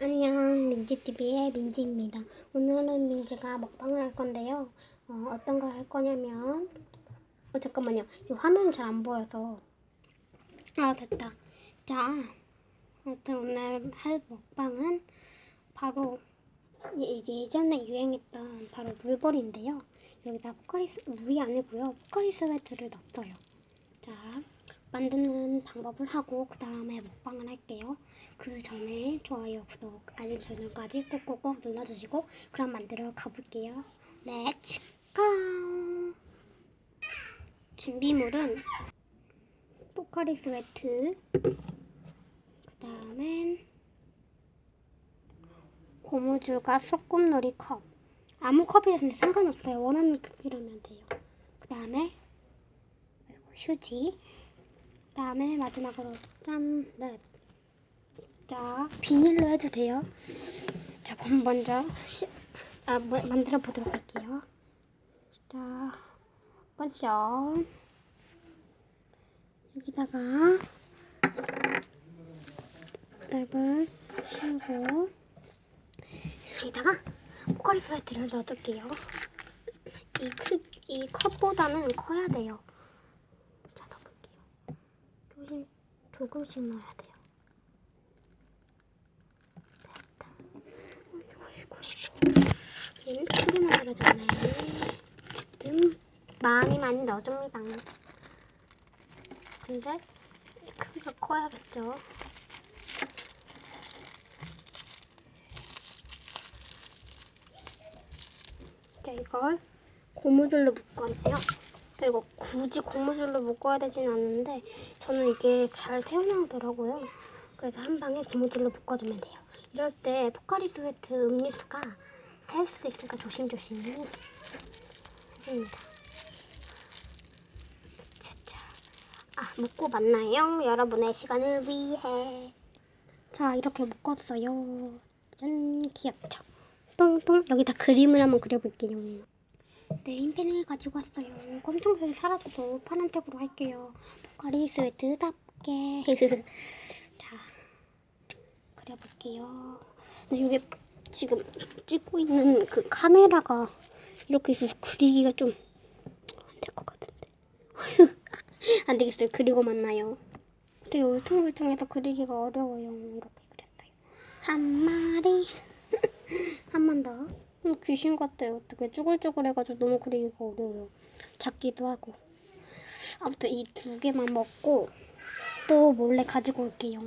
안녕 민지TV의 민지입니다. 오늘은 민지가 먹방을 할 건데요. 어, 떤 걸 할 거냐면 어 잠깐만요. 이 화면 잘안 보여서 아 됐다. 자, 하여튼 오늘 할 먹방은 바로 예- 이제 예전에 유행했던 바로 물벌인데요. 여기다 포카리스 물이 아니고요. 포카리 스웨트를 넣었어요. 자, 만드는 방법을 하고 그 다음에 먹방을 할게요. 그 전에 좋아요, 구독, 알림 설정까지 꾹꾹꾹 눌러주시고 그럼 만들어 가볼게요. 렛츠 고! 준비물은 포카리 스웨트 그 다음엔 고무줄과 소꿉놀이 컵 아무 컵이어도 상관없어요. 원하는 크기라면 돼요. 그 다음에 휴지 그 다음에 마지막으로 짠 랩. 자 비닐로 해도 돼요. 자 그럼 먼저 시, 아, 뭐, 만들어 보도록 할게요. 자 먼저 여기다가 랩을 씌우고 여기다가 포카리 스웨트를 넣어둘게요. 이 크, 이 컵보다는 커야 돼요. 자, 넣어볼게요. 조심, 조금씩 넣어야 돼요. 됐다. 어이구, 어이구. 얘는 크게 만들어졌네. 음, 많이 많이 넣어줍니다. 근데 크기가 커야겠죠. 자, 이걸 고무줄로 묶었네요. 그리고 굳이 고무줄로 묶어야 되진 않는데 저는 이게 잘 새어나오더라고요. 그래서 한 방에 고무줄로 묶어주면 돼요. 이럴 때 포카리 스웨트 음료수가 새일 수도 있으니까 조심조심 해줍니다. 차차. 아, 묶고 맞나요? 여러분의 시간을 위해. 자, 이렇게 묶었어요. 짠, 귀엽죠? 똥똥. 여기다 그림을 한번 그려볼게요. 네임펜을 가지고 왔어요. 검정색이 사라져도 파란색으로 할게요. 포카리 스웨트답게. 자, 그려볼게요. 근데 이게 지금 찍고 있는 그 카메라가 이렇게 있어서 그리기가 좀 안 될 것 같은데. 안 되겠어요. 그리고 만나요. 되게 울퉁불퉁해서 그리기가 어려워요. 이렇게 그렸어요. 한 마리. 한 번 더. 음, 귀신 같아요. 어떻게 쭈글쭈글 해가지고 너무 그리기가 어려워요. 작기도 하고. 아무튼 이 두 개만 먹고 또 몰래 가지고 올게요.